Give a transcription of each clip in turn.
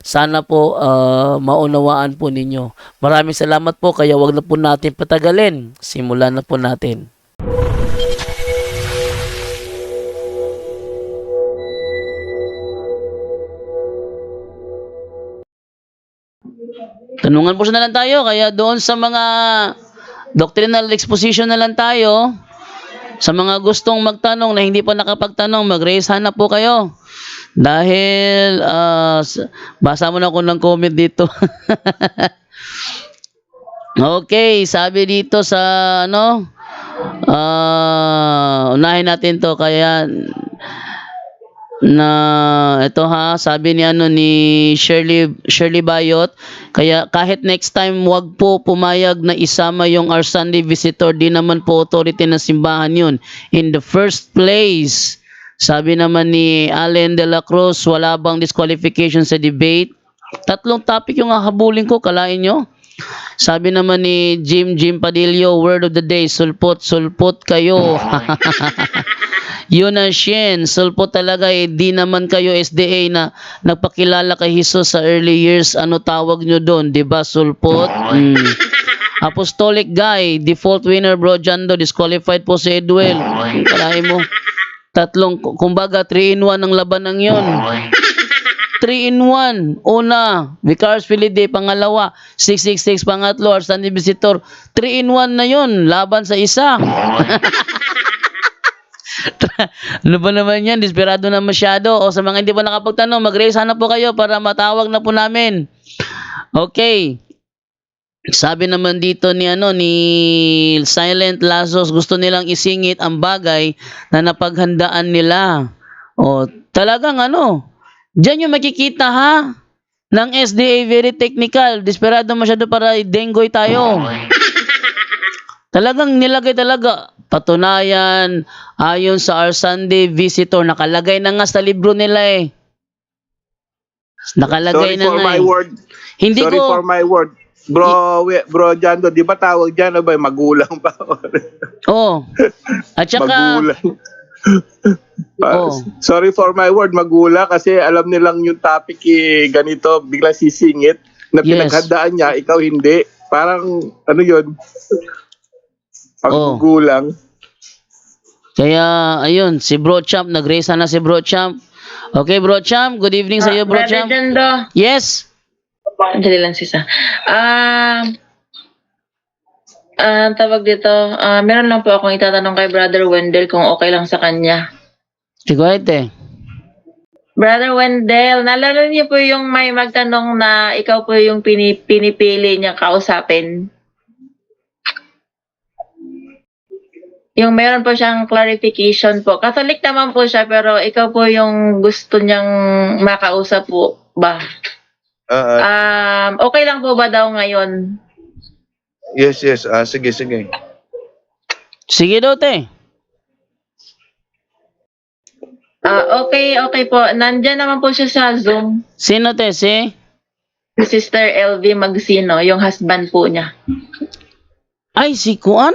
Sana po ah, maunawaan po ninyo. Maraming salamat po kaya wag na po natin patagalin. Simulan na po natin. Tanungan po na lang tayo kaya doon sa mga doctrinal exposition na lang tayo. Sa mga gustong magtanong na hindi pa nakapagtanong, mag-raise hand na po kayo. Dahil ah, s- basa mo na ako ng comment dito. okay, sabi dito sa ano ah unahin natin to kaya na ito ha sabi ni ano ni Shirley Shirley Bayot kaya kahit next time wag po pumayag na isama yung our Sunday visitor di naman po authority ng simbahan yun in the first place sabi naman ni Allen de la Cruz wala bang disqualification sa debate tatlong topic yung hahabulin ko kalain nyo sabi naman ni Jim Jim Padillo, word of the day, sulpot, sulpot kayo. Yun ang shen, sulpot talaga eh, di naman kayo SDA na nagpakilala kay Jesus sa early years, ano tawag nyo doon, di ba sulpot? Mm. Apostolic guy, default winner bro Jando, disqualified po si Edwell. Kalahin mo. Tatlong, kumbaga 3 in 1 ang laban ng yon. 3 in 1. Una, Vicars Pilide. Pangalawa, 666 pangatlo, Sunday Visitor. 3 in 1 na yon Laban sa isa. ano ba naman yan? Desperado na masyado. O sa mga hindi pa nakapagtanong, mag-raise hand na po kayo para matawag na po namin. Okay. Sabi naman dito ni ano ni Silent Lazos gusto nilang isingit ang bagay na napaghandaan nila. O talagang ano, Diyan yung makikita ha ng SDA very technical. Desperado masyado para dengoy tayo. Talagang nilagay talaga. Patunayan, ayon sa Our Sunday Visitor, nakalagay na nga sa libro nila eh. Nakalagay Sorry na for nga my eh. word. Hindi Sorry ko, for my word. Bro, we- bro Jando, di ba tawag dyan, ano ba, magulang ba? oh. At saka, magulang. Pa- Oh. Sorry for my word, magulang kasi alam nilang yung topic eh, ganito, bigla sisingit na Yes. pinaghandaan niya, ikaw hindi. Parang, ano yun? Oh. Paggulang. kaya, ayun, si Bro Champ, nag-raise na si Bro Champ. Okay, Bro Champ, good evening sa iyo, Bro Brother Champ. Jando. Yes. Dali lang sisa. Ah, ah, tawag dito, ah, meron lang po akong itatanong kay Brother Wendell kung okay lang sa kanya. Sigo ite. Brother Wendell, naalala niyo po yung may magtanong na ikaw po yung pini, pinipili niya kausapin? Yung meron po siyang clarification po. Catholic naman po siya pero ikaw po yung gusto niyang makausap po ba? Ah, ah, Um, okay lang po ba daw ngayon? yes, yes. Ah, sige, sige. Sige daw, te. Ah, okay, okay po. Nandyan naman po siya sa Zoom. Sino, te? Si? Si Sister LV Magsino, yung husband po niya. Ay, si Kuan?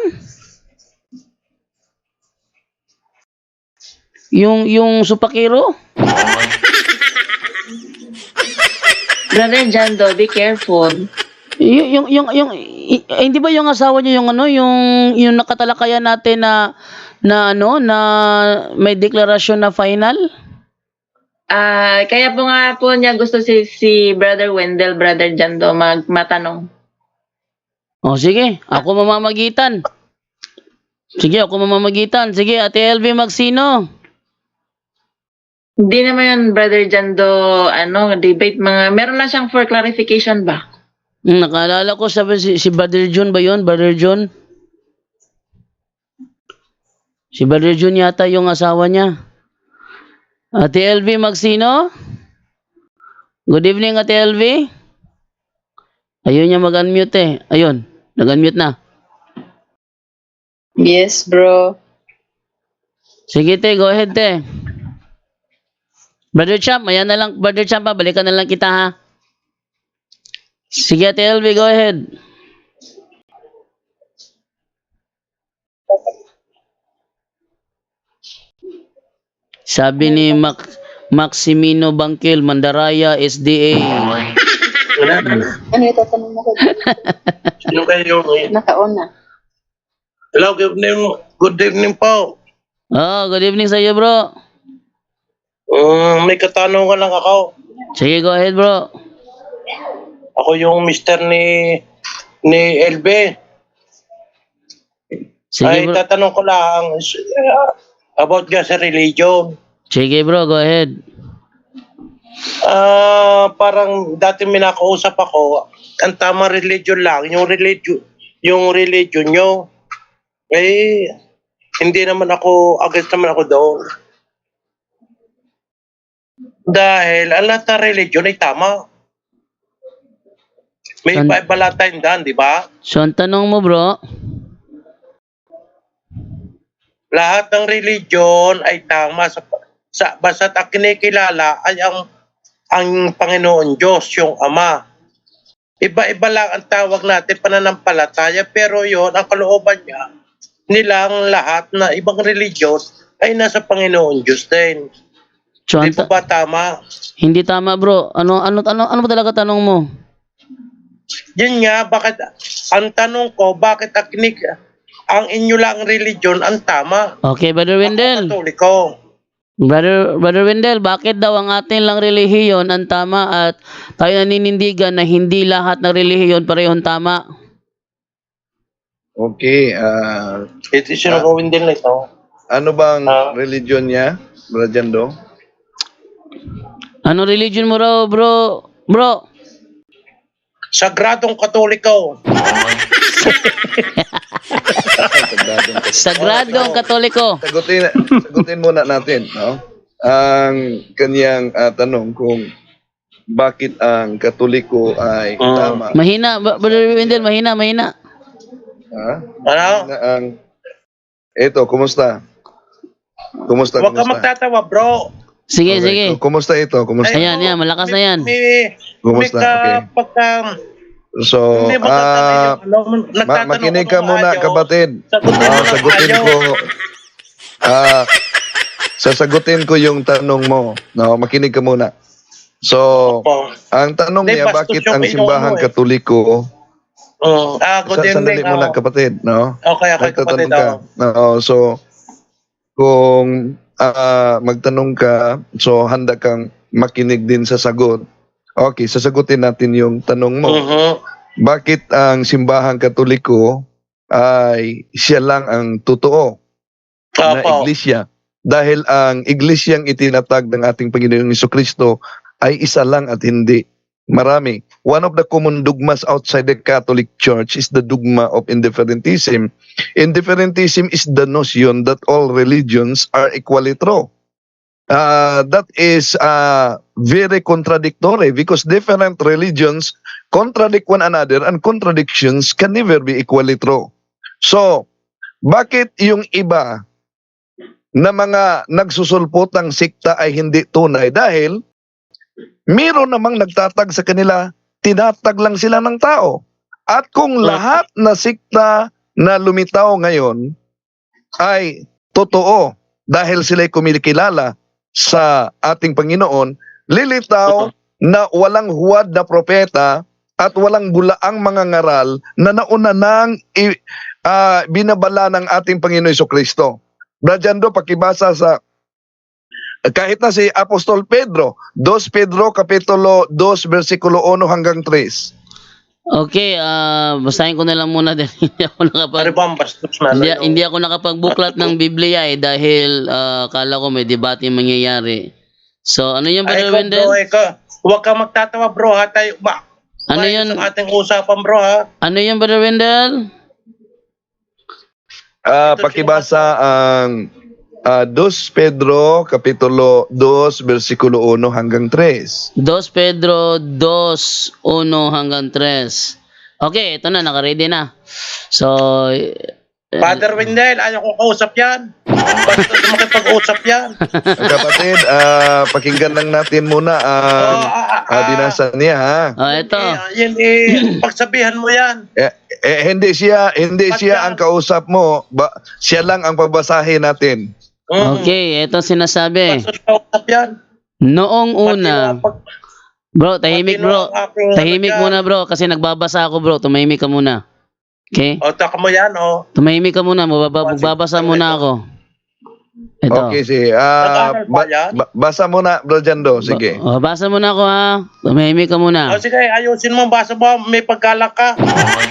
Yung, yung supakiro? Brother Jando, be careful. Y- yung, yung, yung, i- eh, hindi ba yung asawa niya yung ano, yung, yung nakatalakayan natin na, na ano, na may deklarasyon na final? Ah, kaya po nga po niya gusto si si Brother Wendell, Brother Jando mag matanong. O, sige. Ako mamamagitan. Sige, ako mamamagitan. Sige, Ate LV Magsino. Hindi naman yun, Brother Jando, ano, debate mga, meron lang siyang for clarification ba? Nakaalala ko sabi si, si Brother John ba yun? Brother John? Si Brother Jun yata yung asawa niya. Ate LV Magsino? Good evening, Ate LV. Ayun niya mag-unmute eh. Ayun, nag-unmute na. Yes, bro. Sige, te, go ahead, te. Brother Champ, ayan na lang, Brother Champ, ha, balikan na lang kita, ha. Sige, Ate LV, go ahead. Sabi ni Mac Maximino Bangkil, Mandaraya, SDA. Ano itatanong mo ko? Sino kayo? Nakauna. Hello, good evening, good evening po. Oh, good evening sa iyo, bro. Um, may katanungan lang ako. Sige, go ahead, bro. Ako yung mister ni ni LB. Sige, Ay, bro. tatanong ko lang uh, about nga sa religion. Sige, bro, go ahead. Ah, parang dati may nakausap ako, ang tama religion lang, yung religion, yung religion nyo. Eh, hindi naman ako, against naman ako doon. Dahil ang lahat ng religion ay tama. May An- iba-iba tayong daan, di ba? So, ang tanong mo, bro, Lahat ng religion ay tama sa, sa basta't ang kinikilala ay ang ang Panginoon Diyos, yung Ama. Iba-iba lang ang tawag natin pananampalataya pero yon ang kalooban niya nilang lahat na ibang religion ay nasa Panginoon Diyos din. So, Di ang po ta- ba tama? hindi tama, bro. Ano, ano, ano, ano ba talaga tanong mo? Yun nga, bakit, ang tanong ko, bakit ang, kinik, ang inyo lang religion ang tama? Okay, Brother Wendell. Katoliko. Brother, Brother Wendell, bakit daw ang atin lang relihiyon ang tama at tayo naninindigan na hindi lahat ng relihiyon parehong tama? Okay, ah, Ito sino gawin din ito. ano bang Ah. religion niya, Brajando? Ano religion mo raw, bro? Bro, Sagradong Katoliko. Sagradong Sagradong Katoliko. sagutin, sagutin muna natin, no? Ang kanyang ah, tanong kung bakit ang Katoliko ay Ah. tama. Mahina, Bro- Brother Wendell, mahina, mahina. Ha? Ano? Na ang Ito, kumusta? Kumusta? Huwag ka kumusta? magtatawa, bro. Sige, Okay, sige. Kumusta ito? Kumusta? Ayan, yan, malakas na yan. May, Kumusta? may ka, Okay. pagka, So, hindi ah, magtatanong, ano, ma- nagtatanong makinig ako ka ng muna, ayaw, kapatid. Sagutin Ah, mo ng sagutin ayaw. ko. Ah, sasagutin ko yung tanong mo. No, makinig ka muna. So, ang tanong Hindi, niya, bastos bakit yung ang simbahan eh. katoliko, Mm. Ah, good sa, sandali evening. muna oh. kapatid, no? Okay, okay, kapatid. Nagtatanong ka. oh. Oo, so, kung ah, magtanong ka, so handa kang makinig din sa sagot. Okay, sasagutin natin yung tanong mo. Mhm. Bakit ang simbahang katoliko ay siya lang ang totoo na Opo. iglesia? Dahil ang iglesyang itinatag ng ating Panginoong Kristo ay isa lang at hindi marami. One of the common dogmas outside the Catholic Church is the dogma of indifferentism. Indifferentism is the notion that all religions are equally true. Uh, that is uh, very contradictory because different religions contradict one another and contradictions can never be equally true. So, bakit yung iba na mga nagsusulpotang sikta ay hindi tunay? Dahil meron namang nagtatag sa kanila, tinatag lang sila ng tao. At kung lahat na sikta na lumitaw ngayon ay totoo dahil sila'y kumikilala sa ating Panginoon, lilitaw na walang huwad na propeta at walang bulaang mga ngaral na nauna nang ah, binabala ng ating Panginoon Kristo. Brajando, pakibasa sa kahit na si Apostol Pedro, 2 Pedro Kapitulo 2 versikulo 1 hanggang 3. Okay, ah basahin ko na lang muna din. hindi ako nakapag Ano hindi, ano? hindi ako nakapagbuklat ng Biblia eh dahil ah, akala ko may debate yung mangyayari. So, ano yung Ay, Brother Wendell? bro, ikaw. Huwag ka magtatawa, bro, ha? Tayo, ba? Ano yun? Sa ating usapan, bro, ha? Ano yung Brother Wendell? Ah, Ito, pakibasa ang ah, 2 Pedro kapitulo 2 bersikulo 1 hanggang 3. 2 Pedro 2, 1 hanggang 3. Okay, ito na, nakaready na. So, eh, Father Wendell, ayaw ko kausap yan. Basta makipag-usap yan. Kapatid, ah, pakinggan lang natin muna Oh, ang ah, ah, ah, binasa niya ha. oh, ito. Eh, yun eh, pagsabihan mo yan. Eh, eh, hindi siya hindi Ba't siya yan? ang kausap mo, ba, siya lang ang babasahin natin. Mm. Okay, ito sinasabi. Yan. Noong una, bro, tahimik bro. aking- Tahimik ano muna bro, kasi nagbabasa ako bro. Tumahimik ka muna. Okay? O, taka mo yan, o. Tumahimik ka muna, mababa, Oh, magbabasa muna ako. Ito. Okay, sige. Ah, Nag-aaral ba ba- yan? ba- basa muna, Bro Jando. Sige. Oh, basa muna ako ha. Tumahimik ka muna. O, sige, ayusin mo, basa mo, may paggalak ka.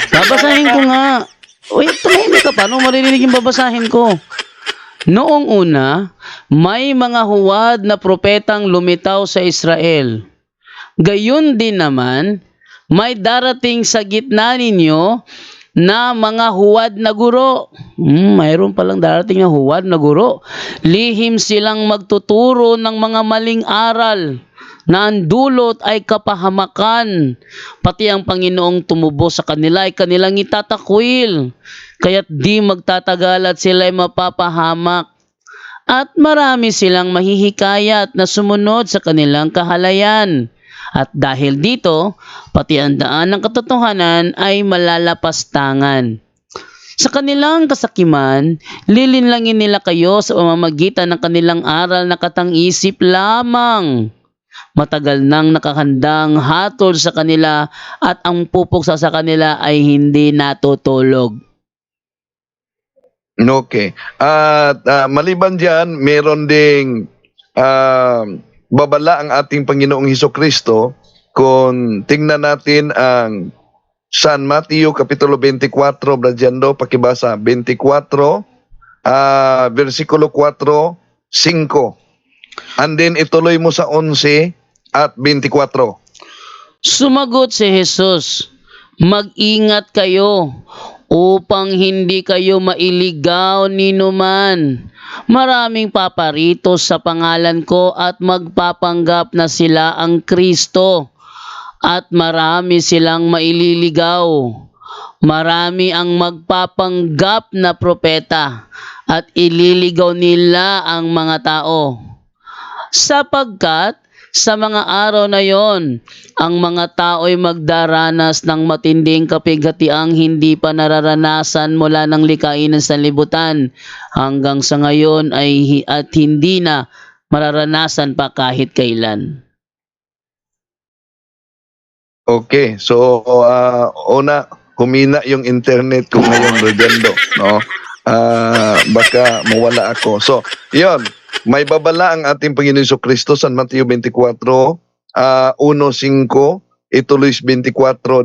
Babasahin ko nga. Wait, tumahimik ka. Paano maririnig yung babasahin ko? Noong una, may mga huwad na propetang lumitaw sa Israel. Gayun din naman, may darating sa gitna ninyo na mga huwad na guro. Hmm, mayroon palang darating na huwad na guro. Lihim silang magtuturo ng mga maling aral na ang dulot ay kapahamakan. Pati ang Panginoong tumubo sa kanila ay kanilang itatakwil. Kaya't di magtatagal at sila ay mapapahamak. At marami silang mahihikayat na sumunod sa kanilang kahalayan. At dahil dito, pati ang daan ng katotohanan ay malalapastangan. Sa kanilang kasakiman, lilinlangin nila kayo sa pamamagitan ng kanilang aral na katang-isip lamang. Matagal nang nakakandang hatol sa kanila at ang pupuksa sa kanila ay hindi natutulog. Okay. At ah, maliban diyan, meron ding ah, babala ang ating Panginoong Heso Kristo kung tingnan natin ang San Mateo Kapitulo 24, Brajando, pakibasa 24, ah, versikulo 4, 5. And then ituloy mo sa 11 at 24. Sumagot si Jesus, Mag-ingat kayo upang hindi kayo mailigaw ni numan. Maraming paparito sa pangalan ko at magpapanggap na sila ang Kristo at marami silang maililigaw. Marami ang magpapanggap na propeta at ililigaw nila ang mga tao. Sapagkat sa mga araw na yon, ang mga tao'y magdaranas ng matinding kapighatiang hindi pa nararanasan mula ng likain ng sanlibutan hanggang sa ngayon ay at hindi na mararanasan pa kahit kailan. Okay, so ah, una, humina yung internet ko ngayon, Rodendo, no? Ah, baka mawala ako. So, yon may babala ang ating Panginoon Hesus Kristo San Mateo 24, ah 1.5, ituloy 24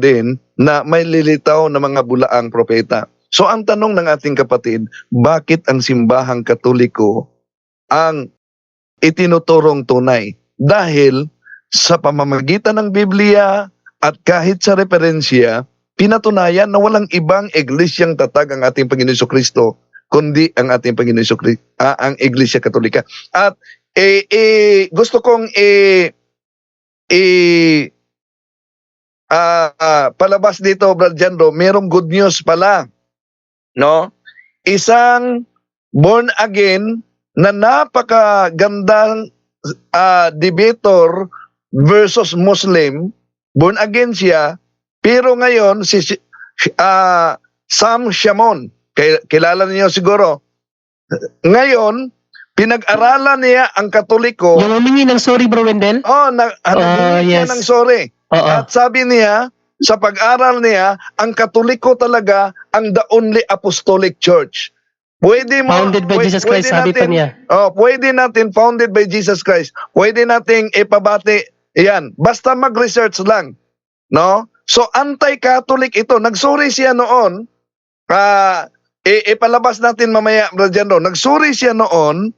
din, na may lilitaw na mga bulaang propeta. So, ang tanong ng ating kapatid, bakit ang simbahang katoliko ang itinuturong tunay? Dahil sa pamamagitan ng Biblia, at kahit sa referensya, pinatunayan na walang ibang iglesyang tatag ang ating Panginoon Kristo kundi ang ating Panginoon Hesus Kristo, ang Iglesia Katolika. At eh, eh, gusto kong eh, eh, ah, ah, palabas dito, Brad Jandro, merong good news pala. No? Isang born again na napakagandang ah, debater versus Muslim, born again siya, pero ngayon si ah, Sam Shamon, kilala niyo siguro. Ngayon, pinag-aralan niya ang Katoliko. Yung humingi ng sorry, Bro Wendell? Oh, na, ano, siya yes. ng sorry. Oo. At sabi niya, sa pag-aral niya, ang Katoliko talaga ang the only apostolic church. Pwede mo, Founded by pwe- Jesus Christ, pwede sabi pa natin- niya. Oh, pwede natin founded by Jesus Christ. Pwede nating ipabati yan. Basta mag-research lang. No? So anti-Catholic ito. Nagsuri siya noon. Ah, i- ipalabas natin mamaya, Brajando. Nagsuri siya noon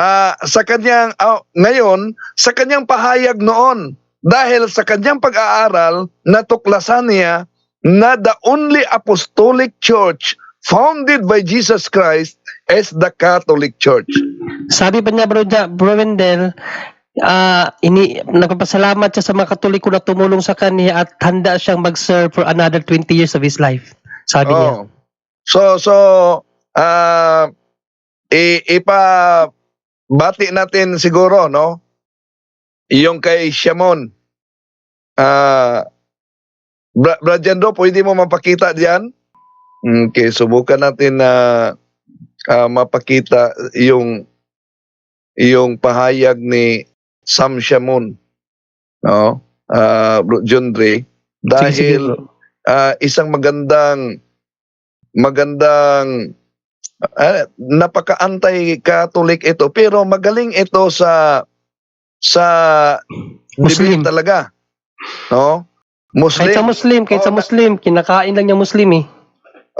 ah, sa kanyang ah, ngayon sa kanyang pahayag noon dahil sa kanyang pag-aaral natuklasan niya na the only apostolic church founded by Jesus Christ as the Catholic Church. Sabi pa niya, bro, bro Wendell, ah, ini, nagpapasalamat siya sa mga katoliko na tumulong sa kanya at handa siyang mag-serve for another 20 years of his life. Sabi niya. So so ah i ipa bati natin siguro no yung kay Shamon. Ah Bra Brajando, pwede mo mapakita diyan? Okay, subukan natin na ah, mapakita yung yung pahayag ni Sam Shamon. No? Ah, Bro John Dre. Sige, sige, Dahil bro. ah, isang magandang magandang ah, napaka-anti-Catholic ito pero magaling ito sa sa Muslim. talaga. No? Kahit sa Muslim. Muslim, kahit sa Oh, Muslim, kinakain lang niya Muslim eh.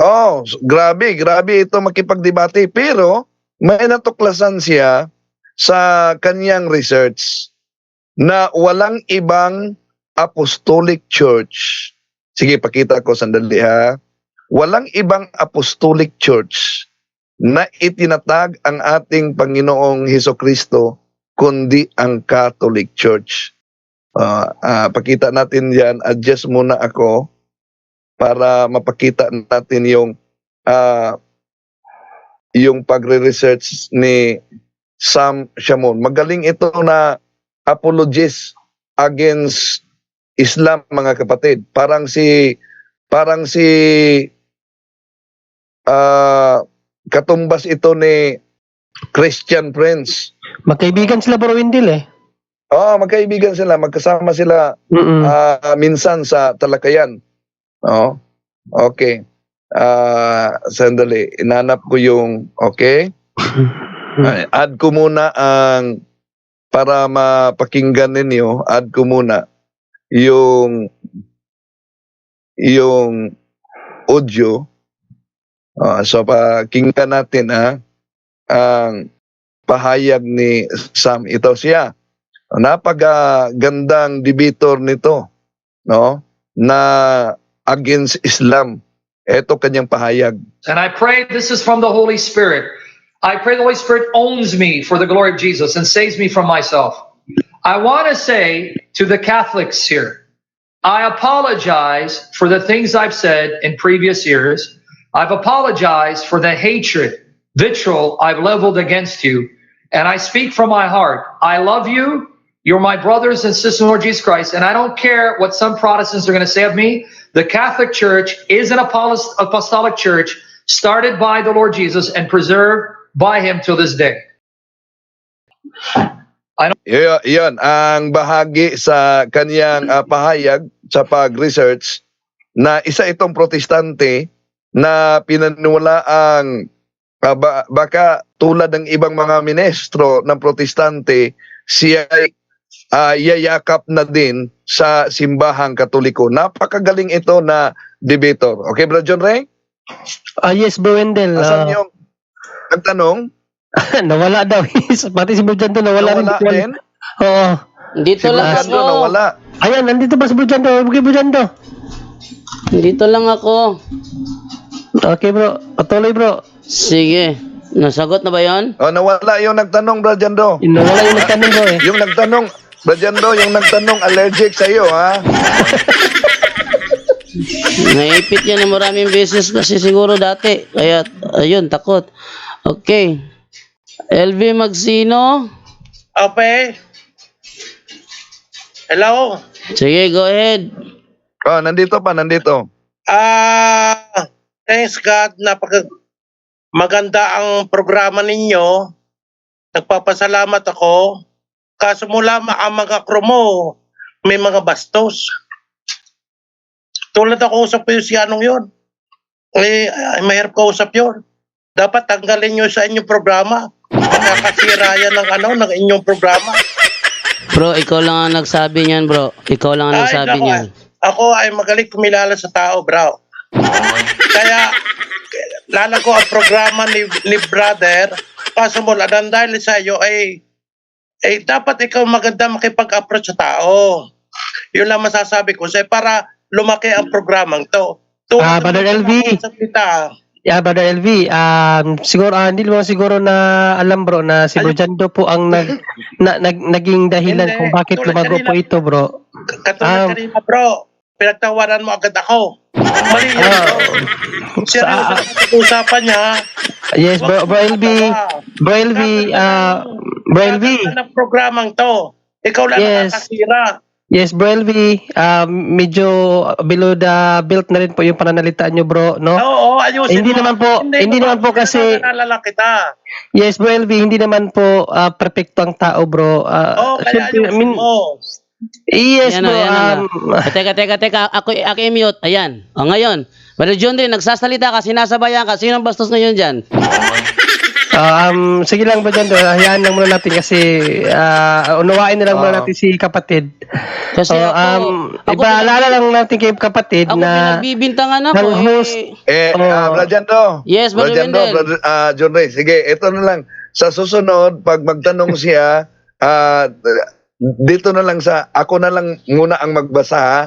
Oh, grabe, grabe ito makipagdebate pero may natuklasan siya sa kanyang research na walang ibang apostolic church. Sige, pakita ko sandali ha. Walang ibang apostolic church na itinatag ang ating Panginoong Heso Kristo kundi ang Catholic Church. Ah, ah, pakita natin yan. Adjust muna ako para mapakita natin yung ah, yung pagre-research ni Sam Shamon. Magaling ito na apologist against Islam mga kapatid. Parang si parang si ah, katumbas ito ni Christian Prince. Magkaibigan sila, bro Wendell eh. Oh, magkaibigan sila, magkasama sila. Ah, minsan sa talakayan. Oh. Okay. Ah, sandali. Inanap ko yung okay. Ay, add ko muna ang para mapakinggan ninyo, add ko muna yung yung audio. Ah, so pakinggan natin ha ang pahayag ni Sam. Ito siya napakagandang debater nito, no? Na against Islam. Ito kanyang pahayag. And I pray this is from the Holy Spirit. I pray the Holy Spirit owns me for the glory of Jesus and saves me from myself. I want to say to the Catholics here, I apologize for the things I've said in previous years. I've apologized for the hatred, vitriol I've leveled against you. And I speak from my heart. I love you. You're my brothers and sisters in Lord Jesus Christ. And I don't care what some Protestants are going to say of me. The Catholic Church is an apostolic church started by the Lord Jesus and preserved by him till this day. Y- yun, ang bahagi sa kanyang ah, pahayag sa pag-research na isa itong protestante na pinaniwala ang ah, ba- baka tulad ng ibang mga ministro ng protestante siya ay ah, yayakap na din sa simbahang katoliko. Napakagaling ito na debater. Okay, Brother John Ray? Ah, yes, bro Wendell. Asan ah, yung nagtanong? nawala daw. Pati si Bro Jando nawala, Nawala rin. din? Oo. Dito Si lang Brando ako. nawala. Ayan, nandito ba si Bro Jando? Okay, Bro Jando. Dito lang ako. Okay, bro. Patuloy, bro. Sige. Nasagot na ba yon? Oh, nawala yung nagtanong, Brother Jando. Nawala yung nagtanong, bro eh. Yung nagtanong, Brajando, yung nagtanong allergic sa iyo, ha? Naipit yan ng maraming beses kasi siguro dati. Kaya, ayun, takot. Okay. LV Magsino. Okay. Hello? Sige, go ahead. Oh, nandito pa, nandito. Ah, thanks God, napaka maganda ang programa ninyo. Nagpapasalamat ako. Kaso mula ang mga crew mo, may mga bastos. Tulad ako usap ko yung si anong yun. Eh, mahirap kausap yun. Dapat tanggalin nyo sa inyong programa. Nakakasira yan ng ano, ng inyong programa. Bro, ikaw lang ang nagsabi niyan, bro. Ikaw lang ang Ay, nagsabi niyan. Ako ay magaling kumilala sa tao, bro. Kaya, lalago ang programa ni, ni brother. Mo, lang dahil sa iyo ay, ay dapat ikaw maganda makipag-approach sa tao. Yun lang masasabi ko. Say, para lumaki ang programang to. Tulad Ah, Brother LV. Sa kita. Yeah, Brother LV, um, siguro, ah, hindi mo siguro na alam bro na si Bro. Jando po ang nag, na, nag, naging dahilan Hindi. kung bakit Tulad lumago po kanina. ito bro. Katulad Um, kanina bro, pinagtawaran mo agad ako. Mali yan Ah, bro. Seryoso sa- sa usapan niya. Yes, bro, bro LV, bro LV, ah, bro LV, ng programang to. Ikaw lang Yes. nakakasira. yes, bro LV, um, medyo below the belt na rin po yung pananalitaan nyo bro, no? Oo, ayusin Hindi mo. naman po, hindi ko naman po kasi- Naalala kita. Yes, bro LV, hindi naman po ah, perfecto ang tao bro. Ah, Oo, kaya syempre, I ayusin mean, mo. Yes, Yan o, bro. yan na Um, nga. Eh, teka, teka, teka. Ako, ako i-mute. Ayan. O ngayon. Brother John din, nagsasalita ka, sinasabayan ka. Sino ang bastos ngayon dyan? ah, um, sige lang, bro, Jando. Hayaan lang muna natin kasi ah, unawain na lang muna Ah. natin si kapatid. Kasi So, ako, um, ako, ipaalala lang natin kay kapatid ako na pinagbibintangan ako. ng host. Eh. Eh, Oo. uh, Brajando. Yes, Brother Brajando, Wendell. Brother, ah, John Ray. Sige, ito na lang. Sa susunod, pag magtanong siya, ah, dito na lang sa, ako na lang muna ang magbasa ha.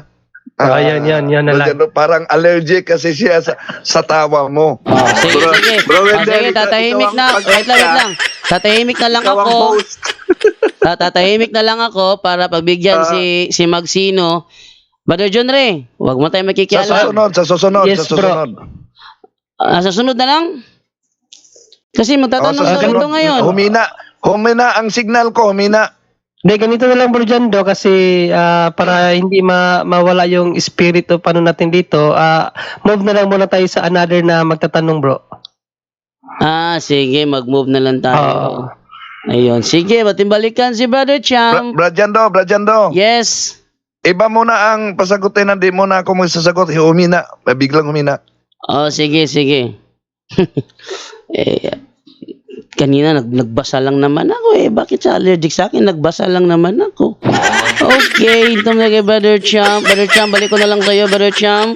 Ah, yan, yan, yan na lang. Parang allergic kasi siya sa, sa tawa mo. Oh, sige, Bro- sige. Bro Ah, sige, tatahimik na. Wait lang, wait lang. Tatahimik na lang ako. Tatahimik na lang ako para pagbigyan Ah. si si Magsino. Brother John Ray, huwag mo tayo Sa makikialam. susunod, sa susunod, Yes, sa bro. susunod. Ah, sa sunod na lang? Kasi magtatanong Oh, sa susunod. ganito ngayon. Humina, humina ang signal ko, humina. Hindi, ganito na lang, bro, Jando, kasi ah, para hindi ma mawala yung spirit of ano natin dito, ah, move na lang muna tayo sa another na magtatanong, bro. Ah, sige, mag-move na lang tayo. Oo. Ayun, sige, balikan si Brother Bra- Cham. Brajando, Brajando. Yes. Iba muna ang pasagutin, hindi muna ako magsasagot. Humina, biglang humina. Oh, sige, sige. eh, kanina nag nagbasa lang naman ako eh. Bakit sa allergic sa akin? Nagbasa lang naman ako. Okay, ito na kay Brother Cham. Brother Cham, balik ko na lang sa'yo, Brother Cham.